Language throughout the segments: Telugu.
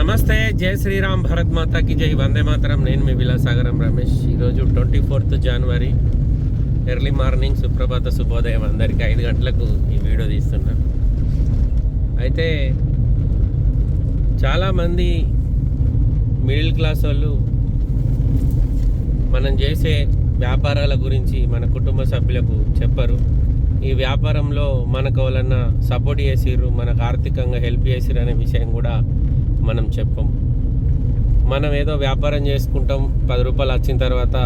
నమస్తే జై శ్రీరామ్ భరత్ మాతాకి జై. వందే మాతరం. నేను మీ విలాసాగరం రమేష్. ఈరోజు twenty fourth January early morning సుప్రభాత శుభోదయం. అందరికీ ఐదు గంటలకు ఈ వీడియో తీస్తున్నా. అయితే చాలామంది మిడిల్ క్లాస్ వాళ్ళు మనం చేసే వ్యాపారాల గురించి మన కుటుంబ సభ్యులకు చెప్పరు. ఈ వ్యాపారంలో మనకు ఎవరన్నా సపోర్ట్ చేసిర్రు మనకు ఆర్థికంగా హెల్ప్ చేసిర్రు అనే విషయం కూడా మనం చెప్పం. మనం ఏదో వ్యాపారం చేసుకుంటాం పది రూపాయలు వచ్చిన తర్వాత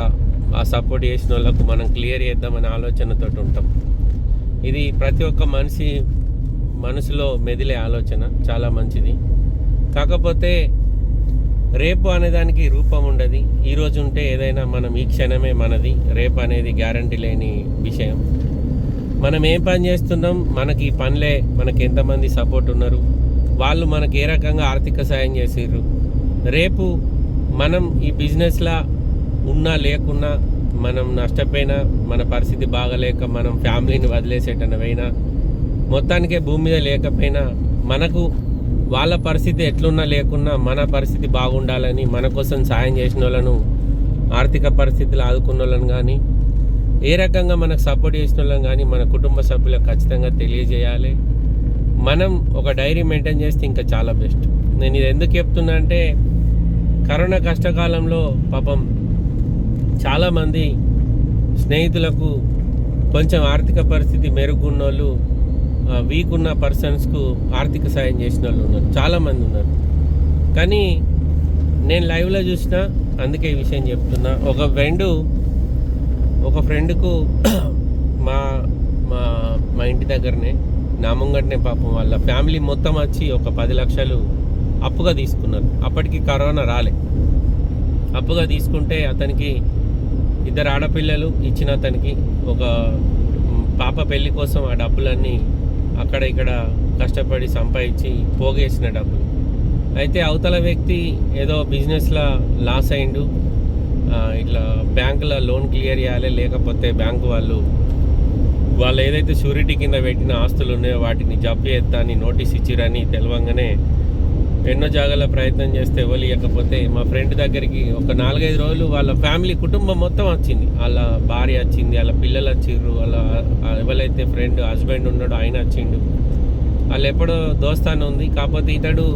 ఆ సపోర్ట్ చేసిన వాళ్ళకు మనం క్లియర్ చేద్దామనే ఆలోచనతో ఉంటాం. ఇది ప్రతి ఒక్క మనిషి మనసులో మెదిలే ఆలోచన చాలా మంచిది. కాకపోతే రేపు అనేదానికి రూపం ఉండదు. ఈరోజు ఉంటే ఏదైనా మనం ఈ క్షణమే మనది. రేపు అనేది గ్యారంటీ లేని విషయం. మనం ఏం పని చేస్తున్నాం? మనకి ఈ పనిలే మనకి ఎంతమంది సపోర్ట్ ఉన్నారు? వాళ్ళు మనకి ఏ రకంగా ఆర్థిక సాయం చేసారు రేపు మనం ఈ బిజినెస్లా ఉన్నా లేకున్నా మనం నష్టపోయినా మన పరిస్థితి బాగలేక మనం ఫ్యామిలీని వదిలేసేటన పోయినా మొత్తానికే భూమి మీద లేకపోయినా మనకు వాళ్ళ పరిస్థితి ఎట్లున్నా లేకున్నా మన పరిస్థితి బాగుండాలని మన కోసం సాయం చేసిన వాళ్ళను ఆర్థిక పరిస్థితులు ఆదుకున్న వాళ్ళని కానీ ఏ రకంగా మనకు సపోర్ట్ చేసిన వాళ్ళని కానీ మన కుటుంబ సభ్యులకు ఖచ్చితంగా తెలియజేయాలి. మనం ఒక డైరీ మెయింటైన్ చేస్తే ఇంకా చాలా బెస్ట్. నేను ఇది ఎందుకు చెప్తున్నా అంటే కరోనా కష్టకాలంలో పాపం చాలామంది స్నేహితులకు కొంచెం ఆర్థిక పరిస్థితి మెరుగున్న వాళ్ళు వీక్ ఉన్న పర్సన్స్కు ఆర్థిక సాయం చేసిన వాళ్ళు ఉన్నారు. చాలామంది ఉన్నారు. కానీ నేను లైవ్లో చూసిన అందుకే ఈ విషయం చెప్తున్నా. ఒక ఫ్రెండు ఒక ఫ్రెండ్కు మా మా మా ఇంటి దగ్గరనే నా ముంగటనే పాపం వాళ్ళ ఫ్యామిలీ మొత్తం వచ్చి ఒక పది లక్షలు అప్పుగా తీసుకున్నారు. అప్పటికి కరోనా రాలే. అప్పుగా తీసుకుంటే అతనికి ఇద్దరు ఆడపిల్లలు ఇచ్చిన అతనికి ఒక పాప పెళ్ళి కోసం ఆ డబ్బులన్నీ అక్కడ ఇక్కడ కష్టపడి సంపాదించి పోగేసిన డబ్బులు. అయితే అవతల వ్యక్తి ఏదో బిజినెస్లో లాస్ అయిండు. ఇట్లా బ్యాంకులో లోన్ క్లియర్ చేయాలి లేకపోతే బ్యాంకు వాళ్ళు వాళ్ళు ఏదైతే షూరిటీ కింద పెట్టిన ఆస్తులు ఉన్నాయో వాటిని జప్తు చేస్తా అని నోటీస్ ఇచ్చిరని తెలవంగానే ఎన్నో జాగాల ప్రయత్నం చేస్తే ఎవరు ఇవ్వకపోతే మా ఫ్రెండ్ దగ్గరికి ఒక నాలుగైదు రోజులు వాళ్ళ ఫ్యామిలీ కుటుంబం మొత్తం వచ్చింది. వాళ్ళ భార్య వచ్చింది వాళ్ళ పిల్లలు వచ్చిర్రు వాళ్ళ ఎవరైతే ఫ్రెండ్ హస్బెండ్ ఉన్నాడో ఆయన వచ్చిండు. వాళ్ళు ఎప్పుడో దోస్తాను ఉంది. కాకపోతే ఇతడు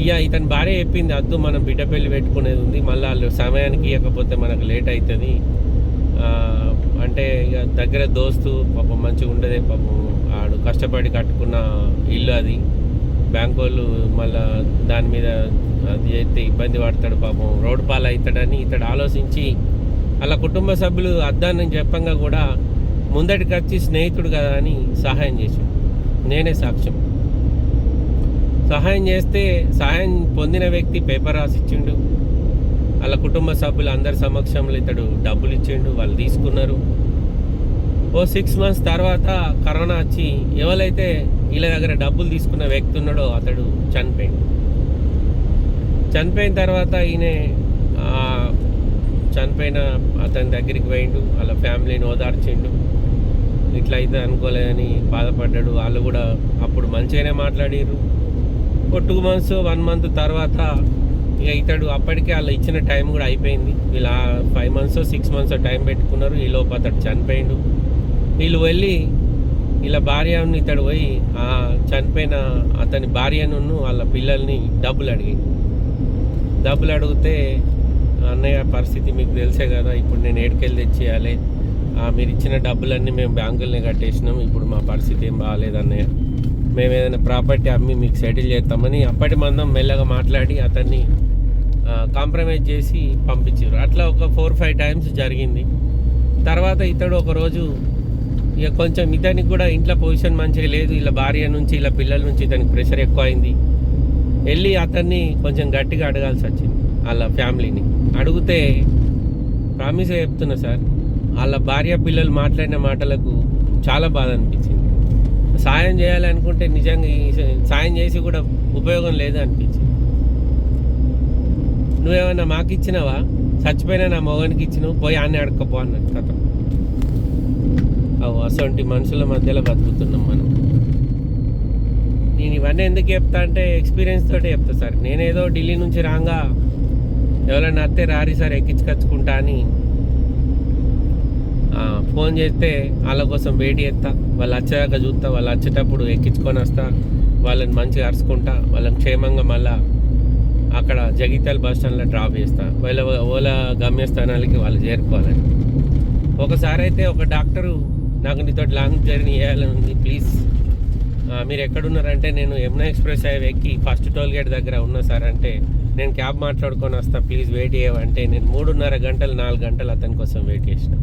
ఇయ్య ఇతని భార్య చెప్పింది అద్దు మనం బిడ్డ పెళ్ళి పెట్టుకునేది ఉంది. మళ్ళీ వాళ్ళు సమయానికి ఇవ్వకపోతే మనకు లేట్ అవుతుంది. అంటే ఇక దగ్గర దోస్తు పాపం మంచిగా ఉండదే పాపం. ఆడు కష్టపడి కట్టుకున్న ఇల్లు అది. బ్యాంక్ వాళ్ళు మళ్ళా దాని మీద అది అయితే ఇబ్బంది పడతాడు పాపం. రోడ్ పాలు అవుతాడని ఇతడు ఆలోచించి అలా కుటుంబ సభ్యులు అద్దాన్ని చెప్పంగా కూడా ముందటికి వచ్చి స్నేహితుడు కదా అని సహాయం చేశాడు. నేనే సాక్ష్యం. సహాయం చేస్తే సహాయం పొందిన వ్యక్తి పేపర్ రాసిచ్చిండు. వాళ్ళ కుటుంబ సభ్యులు అందరి సమక్షంలో ఇతడు డబ్బులు ఇచ్చిండు వాళ్ళు తీసుకున్నారు. ఓ సిక్స్ మంత్స్ తర్వాత కరోనా వచ్చి ఎవరైతే వీళ్ళ దగ్గర డబ్బులు తీసుకున్న వ్యక్తి ఉన్నాడో అతడు చనిపోయిండు. చనిపోయిన తర్వాత ఈయన చనిపోయిన అతని దగ్గరికి పోయిండు వాళ్ళ ఫ్యామిలీని ఓదార్చిండు. ఇట్లా అయితే అనుకోలేదని బాధపడ్డాడు. వాళ్ళు కూడా అప్పుడు మంచిగానే మాట్లాడిర్రు. ఒక టూ మంత్స్ వన్ మంత్ తర్వాత ఇక ఇతడు అప్పటికే వాళ్ళు ఇచ్చిన టైం కూడా అయిపోయింది. వీళ్ళు five months six months time పెట్టుకున్నారు. ఈ లోపు అతడు చనిపోయిండు. వీళ్ళు వెళ్ళి ఇలా భార్యను ఇతడు పోయి ఆ చనిపోయిన అతని భార్యను వాళ్ళ పిల్లల్ని డబ్బులు అడిగి. డబ్బులు అడిగితే అన్నయ్య పరిస్థితి మీకు తెలిసే కదా ఇప్పుడు నేను ఏడుకెళ్ళి తెచ్చేయాలి. ఆ, మీరు ఇచ్చిన డబ్బులన్నీ మేము బ్యాంకులనే కట్టేసినాం. ఇప్పుడు మా పరిస్థితి ఏం బాగాలేదు అన్నయ్య. మేము ఏదైనా ప్రాపర్టీ అమ్మి మీకు సెటిల్ చేస్తామని అప్పటి మందం మెల్లగా మాట్లాడి అతన్ని కాంప్రమైజ్ చేసి పంపించారు. అట్లా ఒక ఫోర్ ఫైవ్ టైమ్స్ జరిగింది. తర్వాత ఇతడు ఒకరోజు ఇక కొంచెం ఇతనికి కూడా ఇంట్లో పొజిషన్ మంచిగా లేదు. ఇలా భార్య నుంచి ఇలా పిల్లల నుంచి ఇతనికి ప్రెషర్ ఎక్కువ అయింది వెళ్ళి అతన్ని కొంచెం గట్టిగా అడగాల్సి వచ్చింది వాళ్ళ ఫ్యామిలీని. అడిగితే ప్రామిస్ చెప్తున్నా సార్ వాళ్ళ భార్య పిల్లలు మాట్లాడిన మాటలకు చాలా బాధ అనిపించింది. సాయం చేయాలనుకుంటే నిజంగా సాయం చేసి కూడా ఉపయోగం లేదు అనిపించింది. నువ్వేమన్నా మాకు ఇచ్చినావా చచ్చిపోయినా నా మొగానికి ఇచ్చినావు? పోయి ఆన్ని అడకపో అన్నట్టు కథ. అవు అసొంటి మనుషుల మధ్యలో బతుకుతున్నాం మనం. నేను ఇవన్నీ ఎందుకు చెప్తా అంటే ఎక్స్పీరియన్స్ తోటే చెప్తా సార్. నేనేదో ఢిల్లీ నుంచి రాగా ఎవరైనా అత్తే రారి సార్ ఎక్కించుకొచ్చుకుంటా అని ఫోన్ చేస్తే వాళ్ళ కోసం వెయిట్ చేస్తా. వాళ్ళు వచ్చేదాకా చూస్తా. వాళ్ళు వచ్చేటప్పుడు ఎక్కించుకొని వస్తా. వాళ్ళని మంచిగా అరుచుకుంటా. వాళ్ళని క్షేమంగా మళ్ళీ అక్కడ జగిత్యాల బస్ స్టాండ్లో డ్రాప్ చేస్తా. వాళ్ళ ఓలా గమ్యస్థానాలకి వాళ్ళు చేరుకోవాలని. ఒకసారి అయితే ఒక డాక్టరు నాకు నీతో లాంగ్ జర్నీ చేయాలని ఉంది ప్లీజ్ మీరు ఎక్కడున్నారంటే నేను యమునా ఎక్స్ప్రెస్ హైవే ఎక్కి ఫస్ట్ టోల్ గేట్ దగ్గర ఉన్నా సార్ అంటే నేను క్యాబ్ మాట్లాడుకొని వస్తా ప్లీజ్ వెయిట్ చేయవంటే నేను మూడున్నర గంటలు నాలుగు గంటలు అతని కోసం వెయిట్ చేసిన.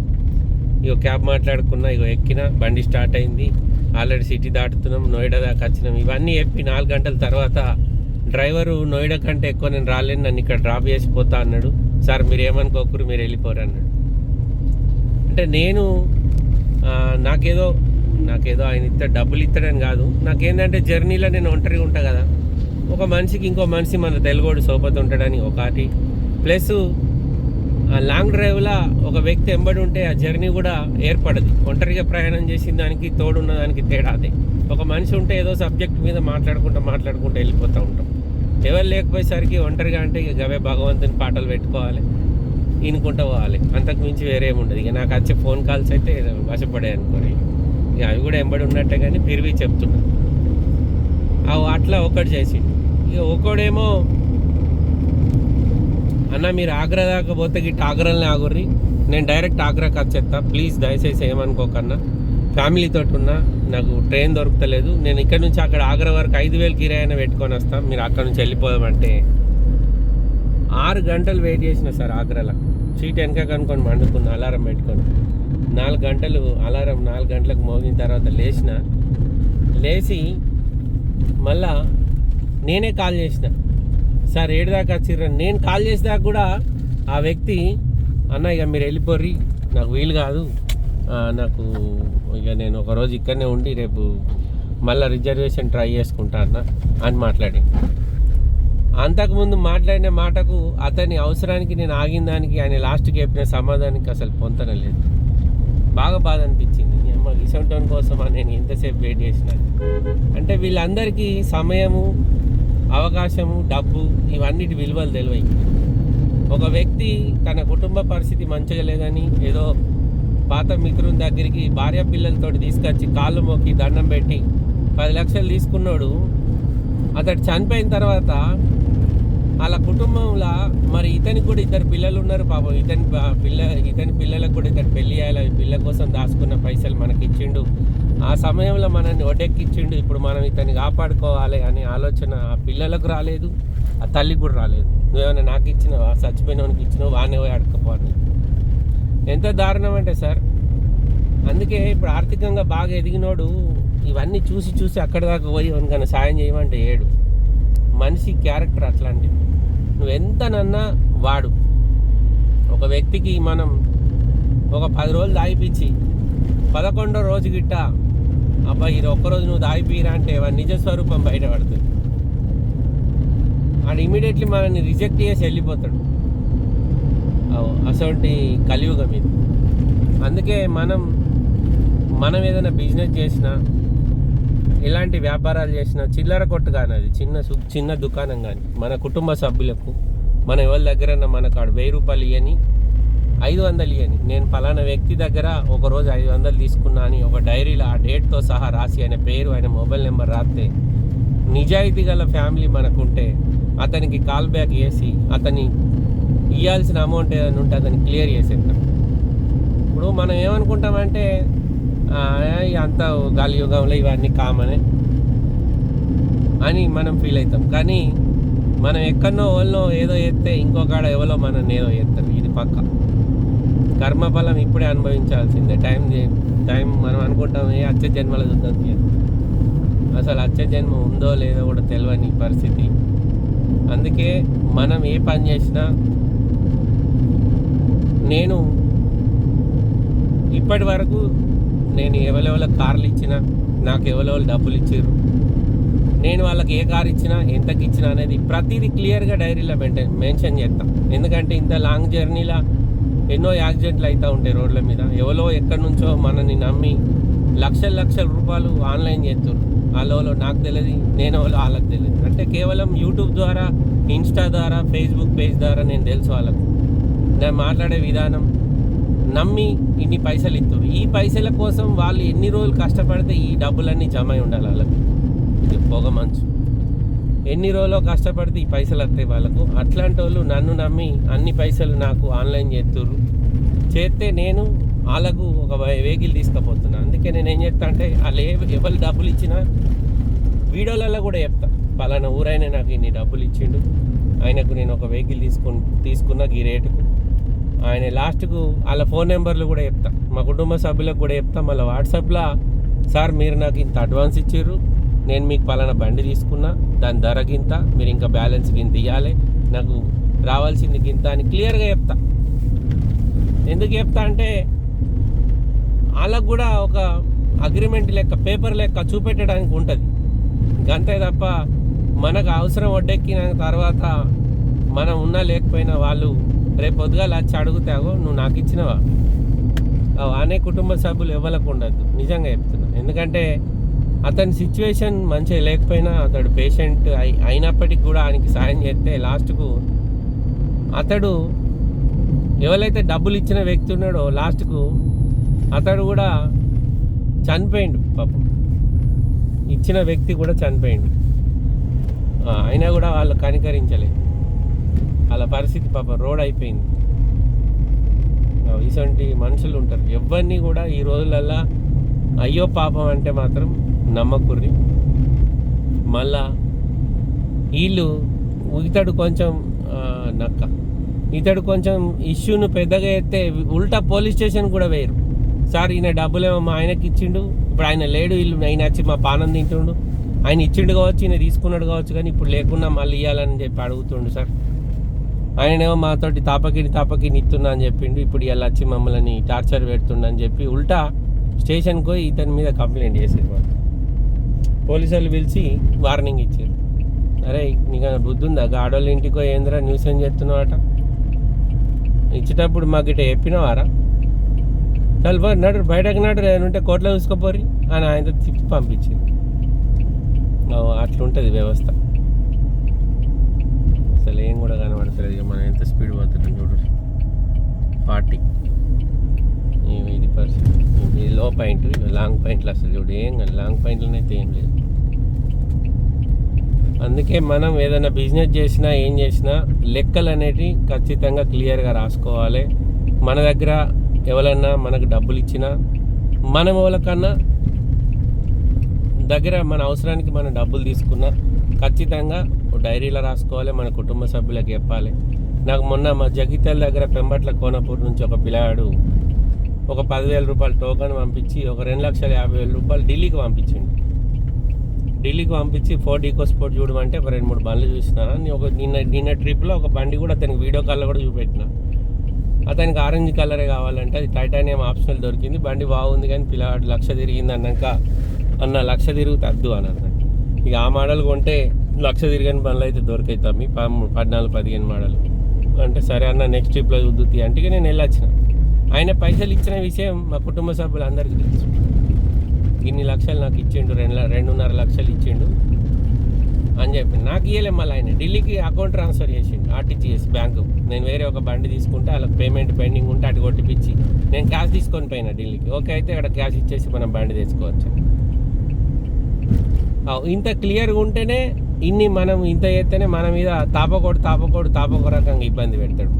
ఇగో క్యాబ్ మాట్లాడుకున్నా ఇగో ఎక్కిన బండి స్టార్ట్ అయింది. ఆల్రెడీ సిటీ దాటుతున్నాం నోయిడా దాకా వచ్చినాం. ఇవన్నీ చెప్పి నాలుగు గంటల తర్వాత డ్రైవరు నోయిడా కంటే ఎక్కువ నేను రాలేను నన్ను ఇక్కడ డ్రాప్ చేసిపోతా అన్నాడు. సార్ మీరు ఏమనుకోకరు మీరు వెళ్ళిపోరు అన్నాడు. అంటే నేను నాకేదో నాకేదో ఆయన ఇస్తే డబ్బులు ఇస్తాడని కాదు. నాకేంటంటే జర్నీలో నేను ఒంటరిగా ఉంటా కదా. ఒక మనిషికి ఇంకో మనిషి మన తెలుగోడు సోపతి ఉంటాడని ఒకటి. ప్లస్ ఆ లాంగ్ డ్రైవ్లో ఒక వ్యక్తి ఎంబడి ఉంటే ఆ జర్నీ కూడా ఏర్పడదు. ఒంటరిగా ప్రయాణం చేసిన దానికి తోడున్న దానికి తేడా అదే. ఒక మనిషి ఉంటే ఏదో సబ్జెక్ట్ మీద మాట్లాడుకుంటూ మాట్లాడుకుంటూ వెళ్ళిపోతూ ఉంటాం. ఎవరు లేకపోయేసరికి ఒంటరిగా అంటే ఇక గవే భగవంతుని పాటలు పెట్టుకోవాలి. ఈనుకుంటూ పోవాలి. అంతకు మించి వేరే ఉండదు. ఇక నాకు వచ్చే ఫోన్ కాల్స్ అయితే వశపడే అనుకోని. ఇక అవి కూడా ఎంబడి ఉన్నట్టే కానీ పిరివి చెప్తున్నా. అవి అట్లా ఒకటి చేసి ఇక ఒకడేమో అన్న మీరు ఆగ్రా దాకా పోతే గిట్ట ఆగ్రాలని ఆగుర్రి. నేను డైరెక్ట్ ఆగ్రాకి వచ్చేస్తా ప్లీజ్ దయచేసి ఏమనుకోకన్నా. ఫ్యామిలీతో ఉన్నా నాకు ట్రైన్ దొరకలేదు నేను ఇక్కడ నుంచి అక్కడ ఆగ్రా వరకు ఐదు వేలు కిరాయినా పెట్టుకొని వస్తాం. మీరు అక్కడ నుంచి వెళ్ళిపోదామంటే ఆరు గంటలు వెయిట్ చేసిన సార్ ఆగ్రాలో. సీట్ వెనక కనుక్కొని మండుకున్న అలారం పెట్టుకొని. నాలుగు గంటలు అలారం నాలుగు గంటలకు మోగిన తర్వాత లేచిన. లేచి మళ్ళా నేనే కాల్ చేసిన. సార్ ఏడు దాకా వచ్చిర్రు? నేను కాల్ చేసేదాకా కూడా ఆ వ్యక్తి అన్న ఇక మీరు వెళ్ళిపోర్రి. నాకు వీలు కాదు. నాకు ఇక నేను ఒకరోజు ఇక్కడనే ఉండి రేపు మళ్ళీ రిజర్వేషన్ ట్రై చేసుకుంటా అన్న. అని మాట్లాడి అంతకుముందు మాట్లాడిన మాటకు అతని అవసరానికి నేను ఆగిన దానికి ఆయన లాస్ట్కి చెప్పిన సమాధానానికి అసలు పొంతన లేదు. బాగా బాధ అనిపించింది. ఈ అమ్మ ఇసంటోన్ కోసం నేను ఎంతసేపు వెయిట్ చేసిన. అంటే వీళ్ళందరికీ సమయము అవకాశము డబ్బు ఇవన్నిటి విలువలు తెలివై. ఒక వ్యక్తి తన కుటుంబ పరిస్థితి మంచిగా లేదని ఏదో పాత మిత్రుని దగ్గరికి భార్య పిల్లలతో తీసుకొచ్చి కాళ్ళు మొక్కి దండం పెట్టి పది లక్షలు తీసుకున్నాడు. అతడు చనిపోయిన తర్వాత వాళ్ళ కుటుంబంలో మరి ఇతనికి కూడా ఇద్దరు పిల్లలు ఉన్నారు పాపం. ఇతని పిల్ల ఇతని పిల్లలకు కూడా ఇతను పెళ్ళి అయ్యాలి పిల్ల కోసం దాచుకున్న పైసలు మనకి ఇచ్చిండు ఆ సమయంలో మనల్ని ఒడెక్కిచ్చిండు ఇప్పుడు మనం ఇతన్ని కాపాడుకోవాలి అనే ఆలోచన ఆ పిల్లలకు రాలేదు. ఆ తల్లికి కూడా రాలేదు. నువ్వేమైనా నాకు ఇచ్చినావా చచ్చిపోయినవానికి ఇచ్చినావు? వానే పోయి అడకపోవాలి ఎంత దారుణం అంటే సార్ అందుకే ఇప్పుడు ఆర్థికంగా బాగా ఎదిగినోడు ఇవన్నీ చూసి చూసి అక్కడి దాకా పోయి ఎవరికైనా సాయం చేయమంటే ఏడు. మనిషి క్యారెక్టర్ అట్లాంటిది. నువ్వు ఎంతనన్నా వాడు. ఒక వ్యక్తికి మనం ఒక పది రోజులు దాయిపించి పదకొండో రోజు గిట్ట అబ్బా ఇది ఒక్కరోజు నువ్వు దాయిపోయిరా అంటే వాడి నిజ స్వరూపం బయటపడుతుంది. వాడు ఇమీడియట్లీ మనల్ని రిజెక్ట్ చేసి వెళ్ళిపోతాడు. అసలు కలియుగం ఇది. అందుకే మనం మనం ఏదైనా బిజినెస్ చేసినా ఎలాంటి వ్యాపారాలు చేసినా చిల్లర కొట్టు కానీ అది. చిన్న సు- చిన్న దుకాణం కానీ మన కుటుంబ సభ్యులకు మన ఎవరి దగ్గరన్నా మన కాడు వెయ్యి రూపాయలు ఇవ్వని ఐదు వందలు ఇవ్వని నేను ఫలానా వ్యక్తి దగ్గర ఒక రోజు ఐదు వందలు తీసుకున్నా అని ఒక డైరీలో ఆ డేట్తో సహా రాసి ఆయన పేరు ఆయన మొబైల్ నెంబర్ రాస్తే నిజాయితీ గల ఫ్యామిలీ మనకుంటే అతనికి కాల్ బ్యాక్ చేసి అతని ఇవ్వాల్సిన అమౌంట్ ఏదైనా ఉంటే అతన్ని క్లియర్ చేసేద్దాం. ఇప్పుడు మనం ఏమనుకుంటామంటే అంత ఇక గాలి యుగంలో ఇవన్నీ కామనే అని మనం ఫీల్ అవుతాం. కానీ మనం ఎక్కడనో ఓళ్ళో ఏదో చేస్తే ఇంకొకడ ఎవరో మనం ఏదో ఎత్తారు ఇది పక్క. కర్మఫలం ఇప్పుడే అనుభవించాల్సిందే. టైం టైం మనం అనుకుంటాం ఏ అచ్చే జన్మల చూద్దాం అసలు అచ్చ జన్మ ఉందో లేదో కూడా తెలియని పరిస్థితి. అందుకే మనం ఏ పని చేసినా నేను ఇప్పటి వరకు నేను ఎవరెవల కార్లు ఇచ్చినా నాకు ఎవరెవరు డబ్బులు ఇచ్చారు నేను వాళ్ళకి ఏ కార్ ఇచ్చినా ఎంతకి ఇచ్చినా అనేది ప్రతిదీ క్లియర్గా డైరీలో మెయింటైన్ మెన్షన్ చేస్తాం. ఎందుకంటే ఇంత లాంగ్ జర్నీలో ఎన్నో యాక్సిడెంట్లు అవుతూ ఉంటాయి రోడ్ల మీద. ఎవరో ఎక్కడి నుంచో మనని నమ్మి లక్షల లక్షల రూపాయలు ఆన్లైన్ చేస్తారు. వాళ్ళలో నాకు తెలియదు నేను వాళ్ళు వాళ్ళకి తెలియదు. అంటే కేవలం యూట్యూబ్ ద్వారా ఇన్స్టా ద్వారా ఫేస్బుక్ పేజ్ ద్వారా నేను తెలుసు వాళ్ళకు. నేను మాట్లాడే విధానం నమ్మి ఇన్ని పైసలు ఇస్తారు ఈ పైసల కోసం వాళ్ళు ఎన్ని రోజులు కష్టపడితే ఈ డబ్బులన్నీ జమ అయి ఉండాలి వాళ్ళకి. ఇది పొగ మంచు. ఎన్ని రోజులు కష్టపడితే ఈ పైసలు వస్తాయి వాళ్ళకు. అట్లాంటి వాళ్ళు నన్ను నమ్మి అన్ని పైసలు నాకు ఆన్లైన్ చేస్తుర్రు చేస్తే నేను వాళ్ళకు ఒక వెహికల్ తీసుకుపోతున్నా. అందుకే నేను ఏం చెప్తా అంటే వాళ్ళు ఏ ఎవరు డబ్బులు ఇచ్చినా వీడియోలలో కూడా చెప్తా. పలానా ఊరైనా నాకు ఇన్ని డబ్బులు ఇచ్చిండు. ఆయనకు నేను ఒక వెహికల్ తీసుకు తీసుకున్న ఈ రేటుకు. ఆయన లాస్ట్కు వాళ్ళ ఫోన్ నెంబర్లు కూడా చెప్తా. మా కుటుంబ సభ్యులకు కూడా చెప్తా. మళ్ళీ వాట్సాప్లో సార్ మీరు నాకు ఇంత అడ్వాన్స్ ఇచ్చారు. నేను మీకు పలానా బండి తీసుకున్నా. దాని ధర గింత. మీరు ఇంకా బ్యాలెన్స్ గింత ఇవ్వాలి నాకు రావాల్సింది గింత అని క్లియర్గా చెప్తా. ఎందుకు చెప్తా అంటే వాళ్ళకు కూడా ఒక అగ్రిమెంట్ లెక్క పేపర్ లెక్క చూపెట్టడానికి ఉంటుంది. అంతే తప్ప మనకు అవసరం వడ్డెక్కిన తర్వాత మనం ఉన్నా లేకపోయినా వాళ్ళు రేపు పొద్దుగాల వచ్చి అడుగుతావు నువ్వు నాకు ఇచ్చినవా? అనే కుటుంబ సభ్యులు ఇవ్వలకు ఉండద్దు. నిజంగా చెప్తున్నా. ఎందుకంటే అతని సిచ్యువేషన్ మంచిగా లేకపోయినా అతడు పేషెంట్ అయి అయినప్పటికీ కూడా ఆయనకి సాయం చేస్తే లాస్ట్కు అతడు ఎవరైతే డబ్బులు ఇచ్చిన వ్యక్తి ఉన్నాడో లాస్ట్కు అతడు కూడా చనిపోయిండు పాపం. ఇచ్చిన వ్యక్తి కూడా చనిపోయిండు. అయినా కూడా వాళ్ళు కనికరించలేదు. అలా పరిస్థితి పాపం రోడ్ అయిపోయింది. ఇటువంటి మనుషులు ఉంటారు. ఎవరిని కూడా ఈ రోజులల్లా అయ్యో పాపం అంటే మాత్రం నమ్మకుర్రి. మళ్ళా వీళ్ళు ఇతడు కొంచెం నక్క. ఇతడు కొంచెం ఇష్యూను పెద్దగా ఎత్తే ఉల్టా పోలీస్ స్టేషన్ కూడా వేయరు. సార్ ఈయన డబ్బులేమో మా ఆయనకి ఇచ్చిండు. ఇప్పుడు ఆయన లేడు వీళ్ళు ఆయన వచ్చి మా పానం తింటుండు. ఆయన ఇచ్చిండు కావచ్చు ఈయన తీసుకున్నాడు కావచ్చు కానీ ఇప్పుడు లేకున్నా మళ్ళీ ఇవ్వాలని చెప్పి అడుగుతుండు సార్. ఆయనేమో మాతోటి తాపకిని తాపకిని ఇస్తున్నా అని చెప్పిండు. ఇప్పుడు ఇలా వచ్చి మమ్మల్ని టార్చర్ పెడుతుండని చెప్పి ఉల్టా స్టేషన్కి పోయి ఇతని మీద కంప్లైంట్ చేశారు వాళ్ళు. పోలీసు వాళ్ళు పిలిచి వార్నింగ్ ఇచ్చారు. అరే నీకు బుద్ధి ఉందా? గాడోళ్ళ ఇంటికో ఏంద్రా న్యూస్ ఏం చేస్తున్నావట? ఇచ్చేటప్పుడు మాకు ఇట చెప్పినవారా? చల్ నడు బయటకు నడు ఉంటే కోట్లో చూసుకోపోరి అని ఆయనతో తిప్పి పంపించింది. అట్లుంటుంది వ్యవస్థ. అసలు ఏం కూడా కనబడతలేదు. ఇక మనం ఎంత స్పీడ్ పోతున్నాం చూడు. ఫార్టీ. ఇది పరిస్థితి ఇది లో పాయింట్ లాంగ్ పాయింట్లు అసలు చూడు. ఏం కాదు లాంగ్ పాయింట్లోనే అయితే ఏం లేదు. అందుకే మనం ఏదైనా బిజినెస్ చేసినా ఏం చేసినా లెక్కలు అనేటివి ఖచ్చితంగా క్లియర్గా రాసుకోవాలి. మన దగ్గర ఎవరన్నా మనకు డబ్బులు ఇచ్చినా మనం ఎవరికన్నా దగ్గర మన అవసరానికి మనం డబ్బులు తీసుకున్నా ఖచ్చితంగా డైరీలో రాసుకోవాలి మన కుటుంబ సభ్యులకు చెప్పాలి. నాకు మొన్న మా జగిత్యాల దగ్గర పెంబట్ల కోనపూర్ నుంచి ఒక పిల్లాడు ఒక పదివేల రూపాయలు టోకన్ పంపించి ఒక రెండు లక్షల యాభై వేల రూపాయలు ఢిల్లీకి పంపించిండు. ఢిల్లీకి పంపించి ఫోర్ట్ ఈకో స్పోర్ట్ చూడమంటే ఒక రెండు మూడు బండ్లు చూసిన నేను ఒక నిన్న నిన్న ట్రిప్లో ఒక బండి కూడా అతనికి వీడియో కాల్లో కూడా చూపెట్టిన. అతనికి ఆరెంజ్ కలరే కావాలంటే అది టైటానియం ఆప్షనల్ దొరికింది బండి బాగుంది కానీ పిల్లవాడు లక్ష తిరిగింది అన్నాక అన్న లక్ష తిరుగు తద్దు అని అన్నాడు. ఇక ఆ మోడల్ కొంటే లక్ష తిరిగిన పనులు అయితే దొరికైతాం మీ పద్నాలుగు పదిహేను మోడల్. అంటే సరే అన్న నెక్స్ట్ ట్రిప్లో చూద్దుతి అంటే నేను వెళ్ళొచ్చిన. ఆయన పైసలు ఇచ్చిన విషయం మా కుటుంబ సభ్యులు అందరికీ తెలుసు. ఇన్ని లక్షలు నాకు ఇచ్చిండు రెండు రెండున్నర లక్షలు ఇచ్చిండు అని చెప్పి నాకు ఇయ్యలే మళ్ళీ ఆయన. ఢిల్లీకి అకౌంట్ ట్రాన్స్ఫర్ చేసిండు ఆర్టీజీఎస్ బ్యాంకు. నేను వేరే ఒక బండి తీసుకుంటే అలా పేమెంట్ పెండింగ్ ఉంటే అటు కొట్టిపించి నేను క్యాష్ తీసుకొని పోయినా ఢిల్లీకి. ఓకే అయితే అక్కడ క్యాష్ ఇచ్చేసి మనం బండి తెచ్చుకోవచ్చు? ఇంత క్లియర్గా ఉంటేనే ఇన్ని మనం ఇంత చేస్తేనే మన మీద తాపకోడు తాపకోడు తాపకో రకంగా ఇబ్బంది పెడతాడు.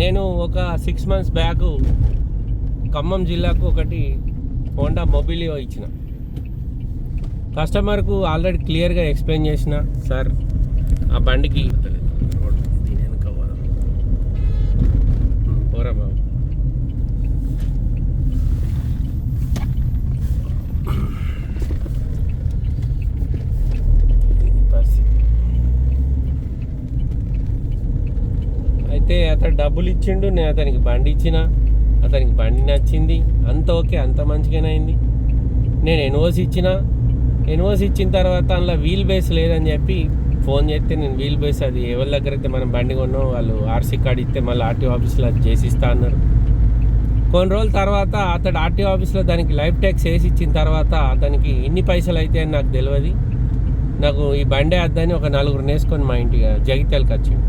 నేను ఒక సిక్స్ మంత్స్ బ్యాక్ ఖమ్మం జిల్లాకు ఒకటి హోండా మొబిలియో ఇచ్చిన. కస్టమర్కు ఆల్రెడీ క్లియర్గా ఎక్స్ప్లెయిన్ చేసిన సార్ ఆ బండికి దీని వెనక పోదాం. ఉమ్, పోరా బాబు ఇది పరిస్థితి అయితే అతను డబ్బులు ఇచ్చిండు నేను అతనికి బండి ఇచ్చిన అతనికి బండి నచ్చింది అంత ఓకే అంత మంచిగానే అయింది. నేను ఎన్ఓసి ఇచ్చిన ఎన్ఓసి ఇచ్చిన తర్వాత అందులో వీల్ బేస్ లేదని చెప్పి ఫోన్ చేస్తే నేను వీల్ బేస్ అది ఎవరి దగ్గర అయితే మనం బండి కొన్నాం వాళ్ళు ఆర్సీ కార్డు ఇస్తే మళ్ళీ ఆర్టీఓ ఆఫీస్లో అది చేసిస్తా అన్నారు. కొన్ని రోజుల తర్వాత అతడు ఆర్టీఓ ఆఫీస్లో దానికి లైఫ్ ట్యాక్స్ వేసి ఇచ్చిన తర్వాత అతనికి ఎన్ని పైసలు అయితే అని నాకు తెలియదు నాకు ఈ బండే అద్దని ఒక నలుగురు నేసుకొని మా ఇంటికి జగిత్యాలకు వచ్చింది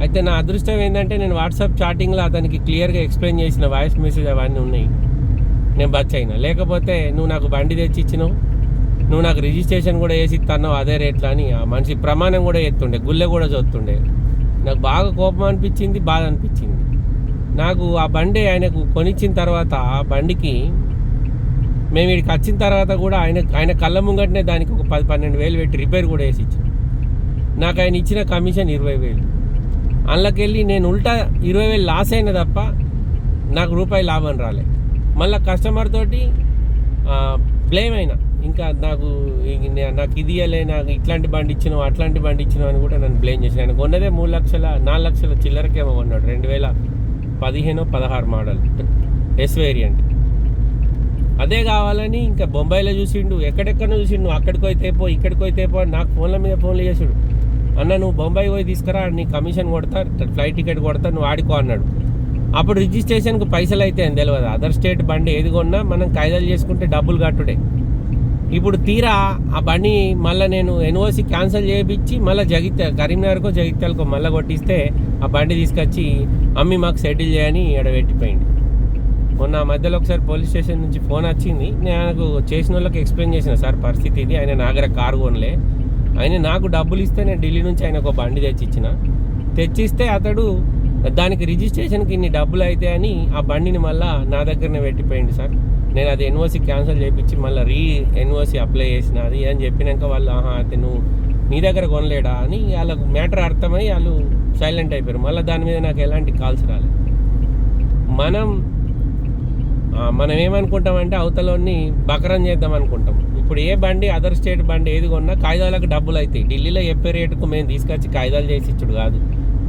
అయితే నా అదృష్టం ఏంటంటే నేను వాట్సాప్ చాటింగ్లో అతనికి క్లియర్గా ఎక్స్ప్లెయిన్ చేసిన వాయిస్ మెసేజ్ అవన్నీ ఉన్నాయి. నేను బచ్ అయినా. లేకపోతే నువ్వు నాకు బండి తెచ్చి ఇచ్చినావు. నువ్వు నాకు రిజిస్ట్రేషన్ కూడా వేసి ఇస్తున్నావు అదే రేట్లో అని ఆ మనిషి ప్రమాణం కూడా ఎత్తుండే గుల్లె కూడా చూస్తుండే. నాకు బాగా కోపం అనిపించింది బాధ అనిపించింది. నాకు ఆ బండి ఆయనకు కొనిచ్చిన తర్వాత ఆ బండికి మేము ఇక్కడికి వచ్చిన తర్వాత కూడా ఆయన ఆయన కళ్ళ ముంగటనే దానికి ఒక పది పన్నెండు వేలు పెట్టి రిపేర్ కూడా వేసి ఇచ్చాను. నాకు ఆయన ఇచ్చిన కమిషన్ ఇరవై వేలు. అందులోకెళ్ళి నేను ఉల్టా ఇరవై వేలు లాస్ అయిన తప్ప నాకు రూపాయి లాభం రాలే. మళ్ళీ కస్టమర్ తోటి బ్లేమ్ అయినా. ఇంకా నాకు నాకు ఇది ఇవ్వలే నాకు ఇట్లాంటి బండి ఇచ్చినావు అట్లాంటి బండి ఇచ్చినావు అని కూడా నన్ను బ్లేమ్ చేసిన ఆయన కొన్నదే మూడు లక్షల నాలుగు లక్షల చిల్లరకేమో కొన్నాడు. రెండు వేల పదిహేను పదహారు మోడల్ ఎస్ వేరియంట్ అదే కావాలని ఇంకా బొంబాయిలో చూసిండు ఎక్కడెక్కడో చూసిండు అక్కడికి అయితే పో ఇక్కడికి అయితే పో నాకు ఫోన్ల మీద ఫోన్లు చేసాడు. అన్న నువ్వు బొంబాయి పోయి తీసుకురా నీ కమిషన్ కొడతా ఫ్లైట్ టికెట్ కొడతా నువ్వు ఆడుకో అన్నాడు. అప్పుడు రిజిస్ట్రేషన్కి పైసలు అయితే అని తెలియదు అదర్ స్టేట్ బండి ఏది కొన్నా మనం కాయిదాలు చేసుకుంటే డబ్బులు కట్టుడే. ఇప్పుడు తీరా ఆ బండి మళ్ళీ నేను ఎన్ఓసి క్యాన్సిల్ చేయించి మళ్ళీ జగిత్యాల కరీంనగర్కో జగిత్యాలకో మళ్ళీ కొట్టిస్తే ఆ బండి తీసుకొచ్చి అమ్మి మాకు సెటిల్ చేయని ఈడ పెట్టిపోయింది మొన్న ఆ మధ్యలో ఒకసారి పోలీస్ స్టేషన్ నుంచి ఫోన్ వచ్చింది. నేను చేసిన వాళ్ళకి ఎక్స్ప్లెయిన్ చేసిన సార్ పరిస్థితి ఇది ఆయన నాగర కారు కొనలే. ఆయన నాకు డబ్బులు ఇస్తే నేను ఢిల్లీ నుంచి ఆయన ఒక బండి తెచ్చిచ్చిన. తెచ్చిస్తే అతడు దానికి రిజిస్ట్రేషన్కి ఇన్ని డబ్బులు అయితే అని ఆ బండిని మళ్ళీ నా దగ్గరనే పెట్టిపోయింది సార్. నేను అది ఎన్ఓసి క్యాన్సిల్ చేయించి మళ్ళీ రీ ఎన్ఓసి అప్లై చేసిన అది అని చెప్పినాక వాళ్ళు ఆహా అయితే నువ్వు నీ దగ్గర కొనలేడా? అని వాళ్ళకు మ్యాటర్ అర్థమై వాళ్ళు సైలెంట్ అయిపోయారు. మళ్ళీ దాని మీద నాకు ఎలాంటి కాల్స్ రాలేదు మనం మనం ఏమనుకుంటామంటే అవతలని బకరం చేద్దాం అనుకుంటాం. ఇప్పుడు ఏ బండి అదర్ స్టేట్ బండి ఏది కొన్నా కాగితాలకు డబ్బులు అవుతాయి ఢిల్లీలో చెప్పే రేటుకు మేము తీసుకొచ్చి కాగితాలు చేసి ఇచ్చుడు కాదు.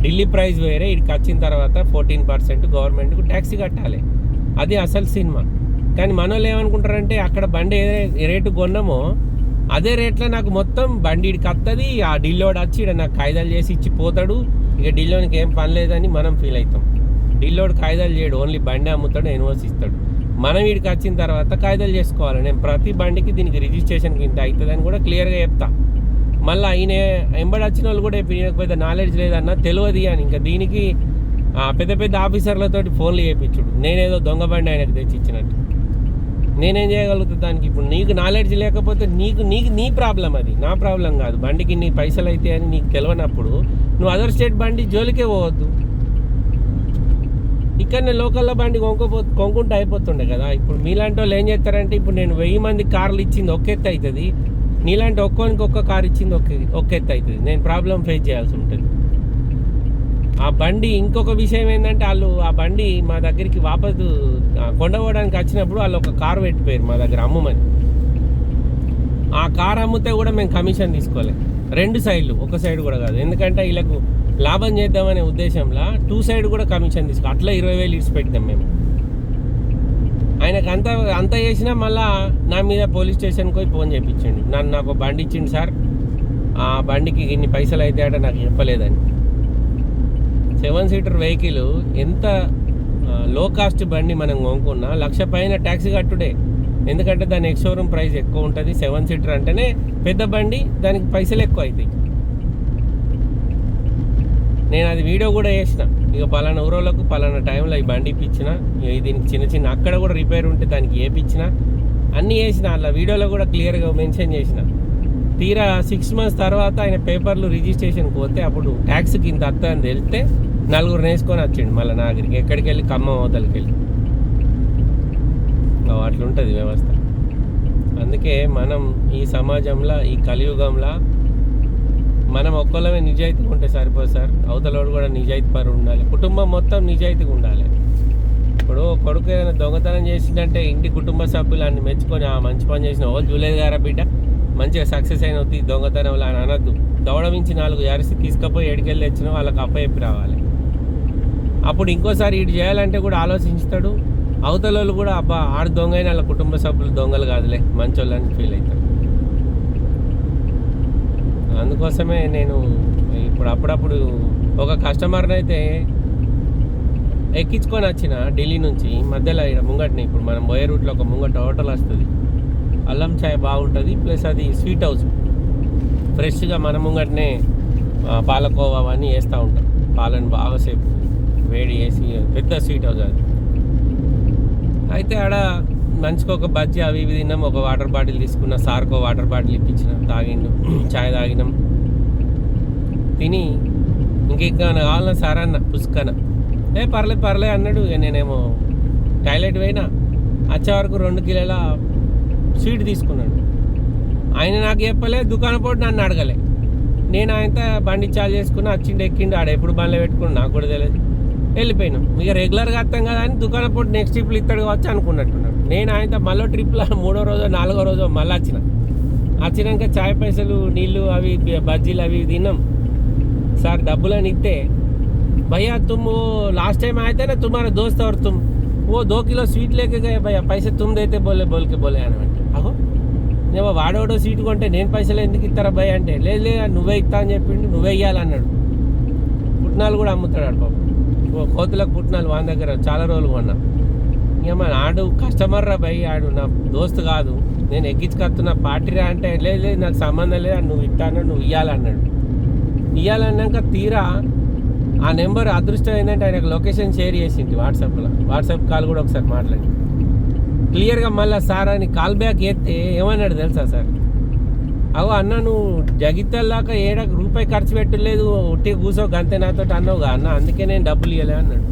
ఢిల్లీ ప్రైస్ వేరే ఇక్కడికి వచ్చిన తర్వాత ఫోర్టీన్ పర్సెంట్ గవర్నమెంట్కు ట్యాక్సీ కట్టాలి. అది అసలు సినిమా. కానీ మన వాళ్ళు ఏమనుకుంటారంటే అక్కడ బండి ఏ రేటు కొన్నామో అదే రేట్లో నాకు మొత్తం బండి ఇడికి వస్తుంది ఆ ఢిల్లీవాడు వచ్చి ఇక్కడ నాకు కాయిదాలు చేసి ఇచ్చి పోతాడు. ఇక ఢిల్లీకి ఏం పని లేదని మనం ఫీల్ అవుతాం. ఢిల్లీవాడు కాయిదాలు చేయడు ఓన్లీ బండి అమ్ముతాడు ఎన్ఓసి ఇస్తాడు. మనం వీడికి వచ్చిన తర్వాత కాయిదాలు చేసుకోవాలి. నేను ప్రతి బండికి దీనికి రిజిస్ట్రేషన్కి ఇంత అవుతుందని కూడా క్లియర్గా చెప్తా. మళ్ళీ ఆయన ఎంబడి వచ్చిన వాళ్ళు కూడా ఇప్పుడు ఈయనకు పెద్ద నాలెడ్జ్ లేదన్న తెలియదు అని. ఇంకా దీనికి పెద్ద పెద్ద ఆఫీసర్లతోటి ఫోన్లు చేయించుడు నేనేదో దొంగ బండి ఆయనకు తెచ్చి ఇచ్చినట్టు నేనేం చేయగలుగుతా దానికి? ఇప్పుడు నీకు నాలెడ్జ్ లేకపోతే నీకు నీకు నీ ప్రాబ్లం అది. నా ప్రాబ్లం కాదు. బండికి నీ పైసలు అయితే అని నీకు తెలియనప్పుడు నువ్వు అదర్ స్టేట్ బండి జోలికే పోవద్దు. ఇక్కడనే లోకల్లో బండి కొనుక్కోపో కొనుక్కుంటే అయిపోతుండే కదా. ఇప్పుడు మీలాంటి వాళ్ళు ఏం చేస్తారంటే ఇప్పుడు నేను వెయ్యి మంది కార్లు ఇచ్చింది ఒక్క ఎత్తు అవుతుంది నీలాంటి ఒక్కోనికి ఒక్క కార్ ఇచ్చింది ఒక ఒక్క ఎత్తు అవుతుంది నేను ప్రాబ్లం ఫేస్ చేయాల్సి ఉంటుంది. ఆ బండి ఇంకొక విషయం ఏంటంటే వాళ్ళు ఆ బండి మా దగ్గరికి వాపసు కొండపోవడానికి వచ్చినప్పుడు వాళ్ళు ఒక కారు పెట్టిపోయారు మా దగ్గర అమ్మమని. ఆ కార్ అమ్మితే కూడా మేము కమిషన్ తీసుకోవాలి రెండు సైడ్లు ఒక సైడ్ కూడా కాదు. ఎందుకంటే వీళ్ళకు లాభం చేద్దామనే ఉద్దేశంలో టూ సైడ్ కూడా కమిషన్ తీసుకో అట్లా ఇరవై వేలు ఇచ్చి పెట్టాం మేము. ఆయనకు అంత అంత చేసినా మళ్ళా నా మీద పోలీస్ స్టేషన్కి పోయి ఫోన్ చేయించండి నన్ను నాకు ఒక బండి ఇచ్చిండు సార్. ఆ బండికి ఇన్ని పైసలు అయితే అంటే నాకు చెప్పలేదని. సెవెన్ సీటర్ వెహికల్ ఎంత లో కాస్ట్ బండి మనం కొనుక్కున్నా లక్ష పైన ట్యాక్సీ కట్టుడే. ఎందుకంటే దాని ఎక్స్ షోరూమ్ ప్రైస్ ఎక్కువ ఉంటుంది. సెవెన్ సీటర్ అంటేనే పెద్ద బండి దానికి పైసలు ఎక్కువ అవుతాయి. నేను అది వీడియో కూడా వేసిన. ఇక పలానా ఊరోళ్ళకు పలానా టైంలో ఈ బండి ఇప్పించిన ఇక దీనికి చిన్న చిన్న అక్కడ కూడా రిపేర్ ఉంటే దానికి ఏపించిన అన్నీ వేసిన. అలా వీడియోలో కూడా క్లియర్గా మెన్షన్ చేసిన. తీరా సిక్స్ మంత్స్ తర్వాత ఆయన పేపర్లు రిజిస్ట్రేషన్కి పోతే అప్పుడు ట్యాక్స్కి ఇంత అత్త అని తెలిస్తే నలుగురు వేసుకొని వచ్చిండు మళ్ళీ నా దగ్గరికి. ఎక్కడికి వెళ్ళి? ఖమ్మం అవతలకి వెళ్ళి. అట్లుంటుంది వ్యవస్థ. అందుకే మనం ఈ సమాజంలో ఈ కలియుగంలో మనం ఒక్కళ్ళమే నిజాయితీగా ఉంటే సరిపోదు సార్. అవతలోడు కూడా నిజాయితీ పరు ఉండాలి. కుటుంబం మొత్తం నిజాయితీగా ఉండాలి. ఇప్పుడు కొడుకు ఏదైనా దొంగతనం చేసిందంటే ఇంటి కుటుంబ సభ్యులాన్ని మెచ్చుకొని ఆ మంచి పని చేసిన వాళ్ళు చూలేదు గారా బిడ్డ? మంచిగా సక్సెస్ అయిన అవుతుంది దొంగతనంలో అని అనద్దు. దౌడమించి నాలుగు అరిసి తీసుకపోయి ఎడికెళ్ళి తెచ్చిన వాళ్ళకి అప్పయప్పి రావాలి. అప్పుడు ఇంకోసారి ఇటు చేయాలంటే కూడా ఆలోచించుతాడు. అవతల వాళ్ళు కూడా అబ్బా ఆడు దొంగ అయిన వాళ్ళ కుటుంబ సభ్యులు దొంగలు కాదులే. మంచోళ్ళని ఫీల్ అవుతారు. అందుకోసమే నేను ఇప్పుడు అప్పుడప్పుడు ఒక కస్టమర్ని అయితే ఎక్కించుకొని వచ్చిన ఢిల్లీ నుంచి మధ్యలో ఇక్కడ ముంగట్ని ఇప్పుడు మనం పోయే రూట్లో ఒక ముంగట హోటల్ వస్తుంది. అల్లం చాయ్ బాగుంటుంది ప్లస్ అది స్వీట్ హౌస్. ఫ్రెష్గా మన ముంగటనే పాలకోవా అవన్నీ వేస్తూ ఉంటాం. పాలను బాగా సేపు వేడి వేసి పెద్ద స్వీట్ హౌస్ అది. అయితే ఆడ మంచికి ఒక బజ్జీ అవి ఇవి తిన్నాం. ఒక వాటర్ బాటిల్ తీసుకున్న. సార్కో వాటర్ బాటిల్ ఇప్పించినాం. తాగిండు. చాయ్ తాగినాం. తిని ఇంకెక్క కావాలన్నా సార్ అన్న పుష్కన ఏ పర్లే పర్లే అన్నాడు. నేనేమో టాయిలెట్ పోయినా. వచ్చే వరకు రెండు కిలోల స్వీట్ తీసుకున్నాడు. ఆయన నాకు చెప్పలే దుకాణం పోటీ నన్ను అడగలే. నేను ఆయనతో బండి చాలు చేసుకుని వచ్చిండు ఎక్కిండు. ఆడ ఎప్పుడు బండ్లో పెట్టుకుని నాకు కూడా తెలియదు వెళ్ళిపోయినాం. ఇక రెగ్యులర్గా వస్తాం కదా అని దుకాణం పోటీ నెక్స్ట్ ట్రిప్లు ఇస్తాడు కావచ్చు అనుకున్నట్టున్నాడు నేను ఆయనతో మళ్ళీ ట్రిప్లో మూడో రోజో నాలుగో రోజో మళ్ళీ వచ్చిన వచ్చినాక చాయ్ పైసలు నీళ్ళు అవి బజ్జీలు అవి తిన్నాం. సార్ డబ్బులని ఇస్తే భయ్యా తుమ్ము లాస్ట్ టైం అయితేనే నా తుమారా దోస్త్ తుమ్ ఓ దో కిలో స్వీట్ లేక భయ పైస తుమ్దైతే బోలే బోల్కి బోలే అని అంటే. అహో నేను వాడోడో స్వీట్ కొంటే నేను పైసలు ఎందుకు ఇస్తారా భయ్య అంటే లేదు లేదు నువ్వే ఇస్తా అని చెప్పిండు నువ్వే ఇవ్వాలన్నాడు పుట్నాలు కూడా అమ్ముతాడు పాప. ఓ కోతులకు పుట్నాలు వాని దగ్గర చాలా రోజులు కొన్నాం. ఇంకేమో మన ఆడు కస్టమర్ రా భయ్ ఆడు నా దోస్తు కాదు. నేను ఎక్కించుకొస్తున్న పార్టీ రా అంటే లేదు లేదు నాకు సంబంధం లేదు నువ్వు ఇస్తాను నువ్వు ఇవ్వాలన్నాడు ఇవ్వాలన్నాక తీరా ఆ నెంబర్ అదృష్టం ఏంటంటే ఆయనకు లొకేషన్ షేర్ చేసింది వాట్సాప్లో. వాట్సాప్ కాల్ కూడా ఒకసారి మాట్లాడి. క్లియర్గా మళ్ళీ సార్ అని కాల్ బ్యాక్ ఎత్తే ఏమన్నాడు తెలుసా సార్? అగో అన్న నువ్వు జగిత్తల్లాక ఏడ రూపాయి ఖర్చు పెట్టలేదు ఉట్టి కూసో గంతే నాతో అన్నావుగా అన్న అందుకే నేను డబ్బులు ఇవ్వలే అన్నాడు.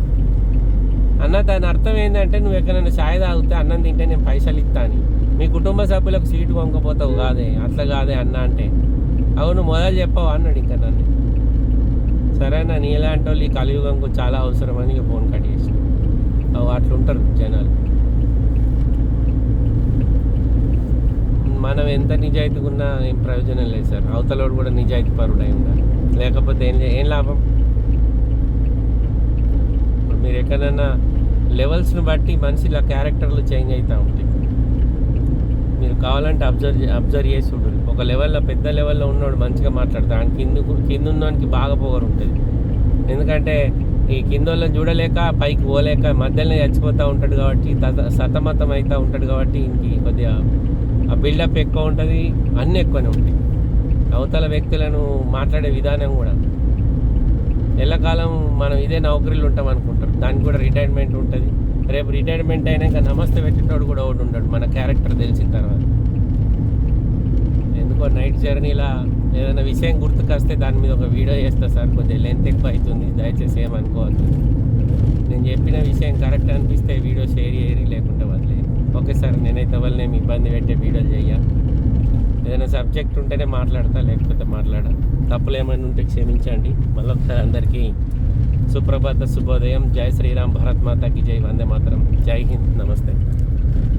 అన్న దాని అర్థం ఏంటంటే నువ్వు ఎక్కడైనా ఛాయ్ తాగితే అన్నం తింటే నేను పైసలు ఇస్తాను మీ కుటుంబ సభ్యులకు సీటు కొనుక్కపోతావు కాదే అట్లా కాదే అన్న అంటే. అవును మొదలు చెప్పావు అన్నాడు ఇంకా నన్ను. సరే అన్న నీలాంటి వాళ్ళు ఈ కలియుగంకు చాలా అవసరం అని ఫోన్ కట్ చేసి. అవి అట్లుంటారు జనాలు. మనం ఎంత నిజాయితీగా ఉన్నా ఏం ప్రయోజనం లేదు సార్. అవతలోడు కూడా నిజాయితీ పరుడై ఉండాలి. లేకపోతే ఏం ఏం లాభం? మీరు ఎక్కడన్నా లెవెల్స్ని బట్టి మనిషిల క్యారెక్టర్లు చేంజ్ అవుతూ ఉంటాయి. మీరు కావాలంటే అబ్జర్వ్ అబ్జర్వ్ చేసి ఉండాలి ఒక లెవెల్లో పెద్ద లెవెల్లో ఉన్నవాడు మంచిగా మాట్లాడతాడు. ఆయన కింద కింద ఉన్నవానికి బాగా పొగరు ఉంటుంది. ఎందుకంటే ఈ కింద వాళ్ళని చూడలేక పైకి పోలేక మధ్యలోనే చచ్చిపోతూ ఉంటాడు కాబట్టి తత సతమతం అవుతూ ఉంటాడు కాబట్టి ఇంక కొద్దిగా ఆ బిల్డప్ ఎక్కువ ఉంటుంది అన్నీ ఎక్కువనే ఉంటాయి. అవతల వ్యక్తులను మాట్లాడే విధానం కూడా. ఎల్లకాలం మనం ఇదే నౌకరీలు ఉంటాం అనుకుంటారు దానికి కూడా రిటైర్మెంట్ ఉంటుంది. రేపు రిటైర్మెంట్ అయినాక నమస్తే పెట్టేటోడు కూడా ఒకటి ఉంటాడు మన క్యారెక్టర్ తెలిసిన తర్వాత. ఎందుకో నైట్ జర్నీలా ఏదైనా విషయం గుర్తుకొస్తే దాని మీద ఒక వీడియో చేస్తా సార్. కొద్దిగా లెంత్ ఎక్కువ అవుతుంది. దయచేసి ఏమనుకోవద్దు. నేను చెప్పిన విషయం కరెక్ట్ అనిపిస్తే వీడియో షేర్ చేయరు లేకుంటే వదిలే ఓకే సార్ నేనైతే వాళ్ళని ఇబ్బంది పెట్టే వీడియోలు చేయ? ఏదైనా సబ్జెక్ట్ ఉంటేనే మాట్లాడతా లేకపోతే మాట్లాడ? తప్పులు ఏమైనా ఉంటే క్షమించండి. మళ్ళీ ఒకసారి అందరికీ సుప్రభాత శుభోదయం. జై శ్రీరామ్ భారత్ మాతాకి జై. వందే మాతరం. జై హింద్. నమస్తే.